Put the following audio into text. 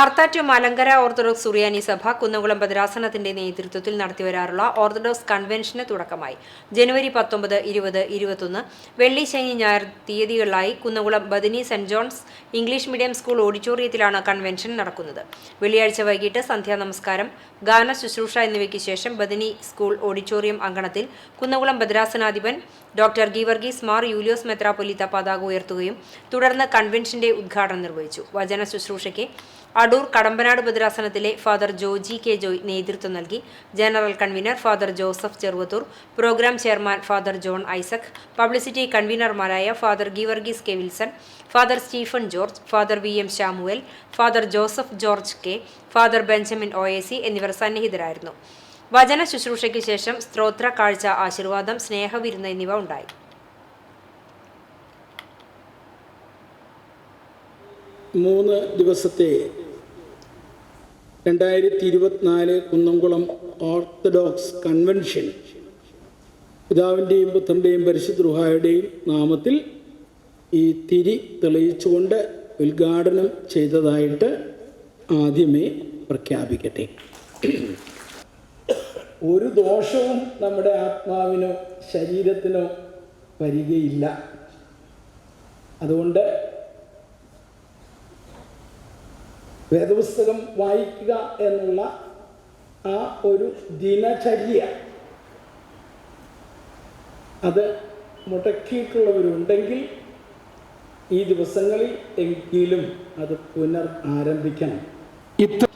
ആർത്താറ്റു Malankara orthodox സുറിയാനി സഭ കുന്നംകുളം ഭദ്രാസനത്തിന്റെ നേതൃത്വത്തിൽ നടത്തിവരാറുള്ള orthodox കൺവെൻഷന് തുടക്കമായി. ജനുവരി പത്തൊമ്പത് ഇരുപത് ഇരുപത്തൊന്ന് വെള്ളി ശനി ഞായർ തീയതികളിലായി Kunnamkulam Bethany saint John's English medium school ഓഡിറ്റോറിയത്തിലാണ് കൺവെൻഷൻ നടക്കുന്നത്. വെള്ളിയാഴ്ച വൈകിട്ട് സന്ധ്യാ നമസ്കാരം ഗാന ശുശ്രൂഷ എന്നിവയ്ക്ക് ശേഷം ബദിനി സ്കൂൾ ഓഡിറ്റോറിയം അങ്കണത്തിൽ കുന്നകുളം ഭദ്രാസനാധിപൻ ഡോക്ടർ ഗീവർഗീസ് മാർ യൂലിയോസ് മെത്രാപൊലിത്ത പതാക ഉയർത്തുകയും തുടർന്ന് കൺവെൻഷന്റെ ഉദ്ഘാടനം നിർവഹിച്ചു. വചന ശുശ്രൂഷയ്ക്ക് അടൂർ കടമ്പനാട് ഭദ്രാസനത്തിലെ ഫാദർ ജോജി കെ ജോയ് നേതൃത്വം നൽകി. General convener father Joseph Cheruvathur programme chairman father John Isaac publicity കൺവീനർമാരായ father Geevarghese K Wilson father Stephen George father V M Shamuel father Joseph George K father Benjamin O A C എന്നിവർ സന്നിഹിതരായിരുന്നു. വചന ശുശ്രൂഷയ്ക്ക് ശേഷം സ്ത്രോത്ര കാഴ്ച ആശീർവാദം സ്നേഹവിരുന്ന് എന്നിവ ഉണ്ടായി. മൂന്ന് ദിവസത്തെ രണ്ടായിരത്തി ഇരുപത്തിനാല് കുന്നംകുളം ഓർത്തഡോക്സ് കൺവെൻഷൻ പിതാവിന്റെയും പുത്രന്റെയും പരിശുദ്ധുഹായുടെയും നാമത്തിൽ ഈ തിരി തെളിയിച്ചുകൊണ്ട് ഉദ്ഘാടനം ചെയ്തതായിട്ട് ആദ്യമേ പ്രഖ്യാപിക്കട്ടെ. ഒരു ദോഷവും നമ്മുടെ ആത്മാവിനോ ശരീരത്തിനോ വരികയില്ല. അതുകൊണ്ട് വേദപുസ്തകം വായിക്കുക എന്നുള്ള ആ ഒരു ദിനചര്യ അത് മുടക്കിയിട്ടുള്ളവരുണ്ടെങ്കിൽ ഈ ദിവസങ്ങളിൽ എങ്കിലും അത് പുനർ ആരംഭിക്കണം. இத்த